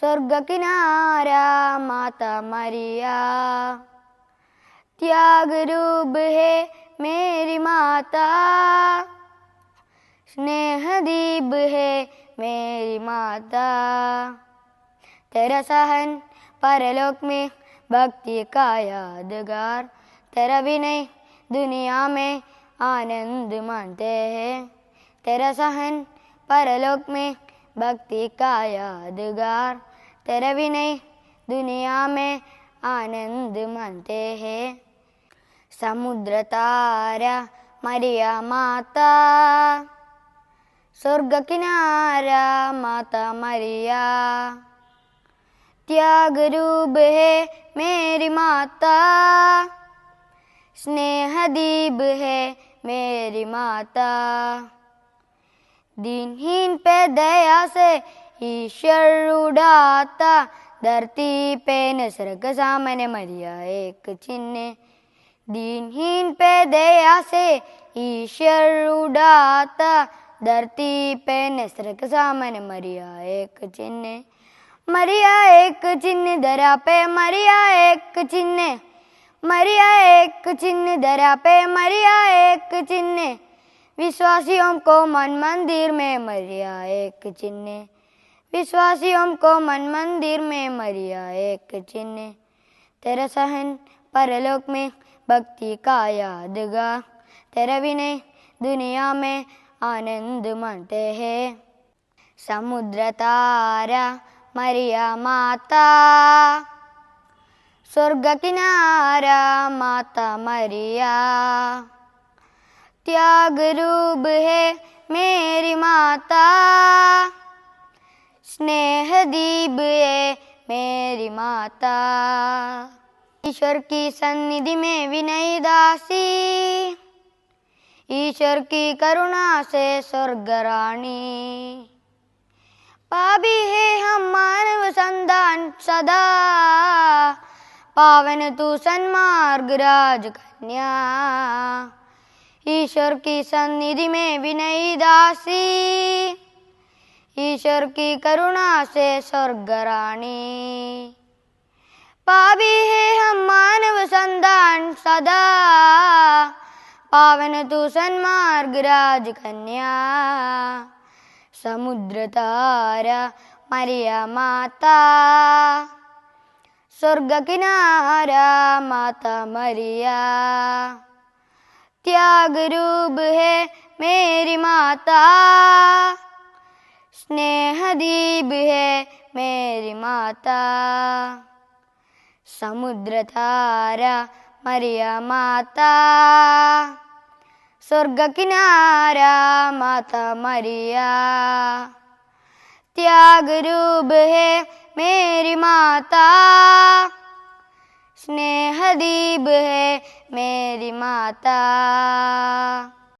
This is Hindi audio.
स्वर्ग किनारा माता मरिया। त्याग रूप है मेरी माता। स्नेह दीप है मेरी माता। तेरा सहन परलोक में भक्ति का यादगार। तेरा विनय दुनिया में आनंद मानते हैं। तेरा सहन परलोक में भक्ति का यादगार। तेरा विनय दुनिया में आनंद मानते हैं। समुद्र तारा, मरिया माता, स्वर्ग किनारा माता मरिया। त्याग रूप है मेरी माता, स्नेह दीप है मेरी माता। दिनहीन पे दया से ईश्वर उड़ाता धरती पे नसरग सामने मरिया एक चिन्ह दिनहीन पे दया से ईश्वर उड़ाता धरती पे नसरग सामने मरिया एक चिन्ह मरिया एक चिन्ह धरा पे मरिया एक चिन्ह मरिया एक चिन्ह धरा पे मरिया एक चिन्ह विश्वासियों को मन मंदिर में मरिया एक चिन्ह विश्वासियों को मन मंदिर में मरिया एक चिन्ह। तेरा सहन परलोक में भक्ति का यादगा। तेरा विनय दुनिया में आनंद मानते हैं। समुद्र तारा मरिया माता। स्वर्ग किनारा माता मरिया। त्याग रूप है मेरी माता। स्नेह दीप है मेरी माता। ईश्वर की सन्निधि में विनय दासी। ईश्वर की करुणा से स्वर्ग रानी। पापी है हम मानव संतान सदा। पावन तू सन्मार्ग राज कन्या। ईश्वर की सन्निधि में विनयी दासी। ईश्वर की करुणा से स्वर्ग रानी पापी है हम मानव संतान सदा पावन तू सन्मार्ग राज कन्या समुद्र तारा मरिया माता स्वर्ग किनारा माता मरिया त्याग रूप है मेरी माता दीप है मेरी माता। समुद्र तारा मरिया माता। स्वर्ग किनारा माता मरिया। त्याग रूप है मेरी माता। स्नेह दीप है मेरी माता।